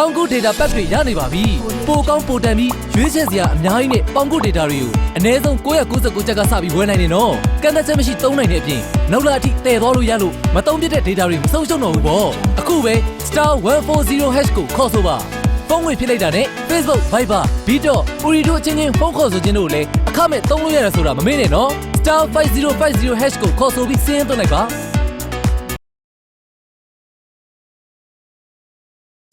ပေါင်ကုတ် data pack တွေရနေပါပြီပိုကောင်းပိုတန်ပြီးရွေးချယ်စရာအများကြီးနဲ့ပေါင်ကုတ် data တွေကိုအနည်းဆုံး999ကျပ်ကစပြီးဝယ်နိုင်နေနော်ကန့်သက်ချက်မရှိသုံးနိုင်တဲ့အပြင်နောက်လာအထိတည်သွားလို့ရလို့မသုံးပြတဲ့ data တွေမဆုံးရှုံးတော့ဘူးပေါ့အခုပဲ star 140 hash ကိုခေါ်ဆိုပါဖုန်းဝင်ဖြစ်လိုက်တာနဲ့ Facebook Viber Bido Uri တို့အချင်းချင်းဖုန်းခေါ်ဆိုခြင်းတို့ကိုလည်းအခမဲ့သုံးလို့ရတယ်ဆိုတာမမေ့နဲ့နော် star 5050 hash ကိုခေါ်ဆိုပြီးစင်းသွင်းလိုက်ပါ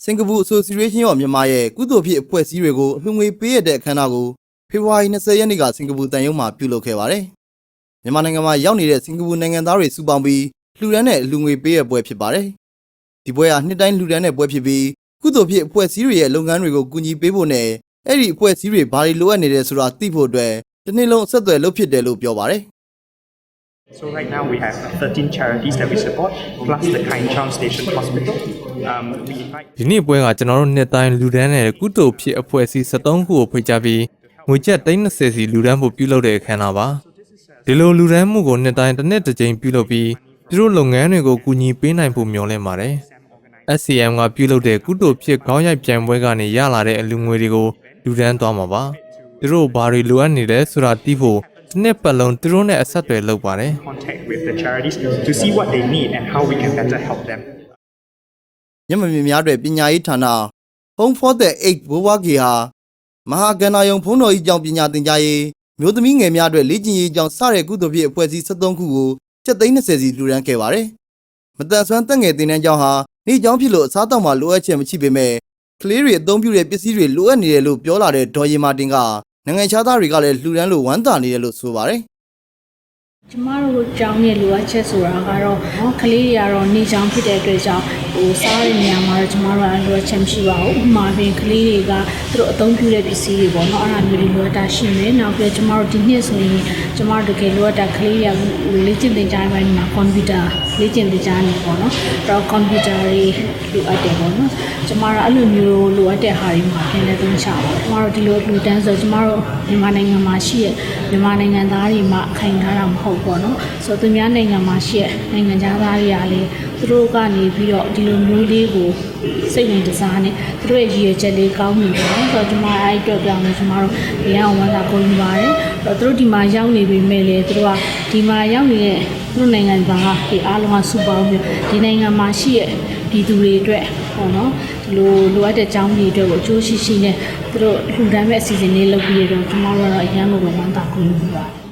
စင်ကာပူ Association of မြန်မာရဲ့ကုသိုလ်ဖြစ်အဖွဲ့အစည်းတွေကိုအလှူငွေပေးရတဲ့အခမ်းအနားကိုဖေဖော်ဝါရီ20ရက်နေ့ကစင်ကာပူတန်ယုံမှာပြုလုပ်ခဲ့ပါတယ်။မြန်မာနိုင်ငံမှာရောက်နေတဲ့စင်ကာပူနိုင်ငံသားတွေစုပေါင်းပြီးလှူဒန်းတဲ့အလှူငွေပေးရပွဲဖြစ်ပါတယ်။ဒီပွဲဟာနှစ်တိုင်းလှူဒန်းတဲ့ပွဲဖြစ်ပြီးကုသိုလ်ဖြစ်အဖွဲ့အစည်းတွေရဲ့လုပ်ငန်းတွေကိုကူညီပေးဖို့နဲ့အဲ့ဒီအဖွဲ့အစည်းတွေဘာတွေလိုအပ်နေတယ်ဆိုတာသိဖို့အတွက်တစ်နှစ်လုံးအဆက်အသွယ်လုပ်ဖြစ်တယ်လို့ပြောပါတယ်။ So right now we have 13 charities that we support, plus the Kind Chong Station Hospital. Um, we invite ဒီနေ့ပွဲကကျွန်တော်တို့နှစ်တိုင်းလူဒန်းတဲ့ကုသိုလ်ဖြစ်အဖွဲ့အစည်း73ခုကိုဖိတ်ကြားပြီးငွေကျပ်30စီလူဒန်းဖို့ပြုလုပ်တဲ့အခမ်းအနားပါဒီလိုလူဒန်းမှုကိုနှစ်တိုင်းတစ်နှစ်တစ်ကြိမ်ပြုလုပ်ပြီးသူတို့လုပ်ငန်းတွေကိုကူညီပေးနိုင်ဖို့မျှော်လင့်ပါတယ် SCM ကပြုလုပ်တဲ့ကုသိုလ်ဖြစ်ခေါင်းရိုက်ပြိုင်ပွဲကနေရလာတဲ့အလူငွေတွေကိုလူဒန်းသွားမှာပါသူတို့ဘာတွေလိုအပ်နေလဲဆိုတာသိဖို့တစ်နှစ်ပတ်လုံးသူတို့နဲ့အဆက်အသွယ်လုပ်ပါတယ် မျက်မမြင်များတွေပညာရေးဌာန Home for the 8ဘိုးဘွားကေဟာမဟာကန္နာယုံဖုံးတော်ကြီးကျောင်းပညာသင်ကြားရေးမျိုးသမီးငယ်များအတွက်လေ့ကျင့်ရေးကျောင်းစတဲ့ကုသိုလ်ဖြစ်အဖွဲ့အစည်း73ခုကိုကျပ်သိန်း30စီလူရန်ခဲ့ပါတယ်။မတန်ဆွမ်းတက်ငယ်တင်တဲ့ကျောင်းဟာနေ့ကျောင်းဖြစ်လို့အစားအသောက်မှာလိုအပ်ချက်မရှိပေမဲ့ကလေးတွေအသုံးပြုတဲ့ပစ္စည်းတွေလိုအပ်နေတယ်လို့ပြောလာတဲ့ဒေါ်ရီမာတင်ကနိုင်ငံခြားသားတွေကလည်းလှူဒန်းလို့ဝမ်းသာနေတယ်လို့ဆိုပါတယ်။ ကျမတို့ကြောင်းရဲ့လိုအပ်ချက်ဆိုတာကတော့ကလေးတွေကတော့နေချောင်းဖြစ်တဲ့အတွက်ကြောင့်ဟိုစားတဲ့နေရာမှာတော့ကျမတို့ကလိုအပ်ချက်မရှိပါဘူး။ဥပမာပြင်ကလေးတွေကသူတို့အသုံးပြုတဲ့ပစ္စည်းတွေပေါ့နော်အဲ့ဒါမျိုးတွေလိုအပ်တာရှိမယ်။နောက်ပြီးကျမတို့ဒီနှစ်ဆိုရင်ကျမတို့တကယ်လိုအပ်တာကလေးတွေကလေ့ကျင့်သင်ကြားပိုင်းမှာကွန်ပျူတာလေ့ကျင့်သင်ကြားနေပေါ့နော်။အဲ့တော့ကွန်ပျူတာတွေလိုအပ်တယ်ပေါ့နော်။ကျမတို့အဲ့လိုမျိုးလိုအပ်တဲ့ဟာတွေမှာပြန်လည်သုံးချပါကျမတို့ဒီလိုလူတန်းဆိုကျမတို့မြန်မာနိုင်ငံမှာရှိတဲ့မြန်မာနိုင်ငံသားတွေမှာအခိုင်ထားတာမဟုတ်ပေါ့နော်ဆိုတော့သူများနိုင်ငံမှာရှိတဲ့နိုင်ငံသားတွေကလည်းသူတို့ကနေပြီးတော့ဒီလိုမျိုးလေးကိုစိတ်ဝင်စားနေသူတို့ရဲ့ရည်ရွယ်ချက်လေးကောင်းနေတယ်နော်ဆိုတော့ကျမအဲ့အတွက်ပြောင်းလို့ကျမတို့ဒီအောင်ဝမ်းသာကိုယူပါတယ်ဆိုတော့သူတို့ဒီမှာရောက်နေပြီမဲ့လေသူတို့ကဒီမှာရောက်နေတဲ့သူတို့နိုင်ငံသားတွေအားလုံးကစုပေါင်းပြီးဒီနိုင်ငံမှာရှိတဲ့ ပြည်သူတွေအတွက်ပေါ့နော်ဒီလိုလိုအပ်တဲ့ကြောင်းတွေအတွက်ကိုအကျိုးရှိရှိနဲ့သူတို့လှူဒန်းမဲ့အစီအစဉ်လေးလုပ်ပြီးတော့ကျမတို့ကတော့အရန်ကိုဝမ်းသာကိုယူပါတယ်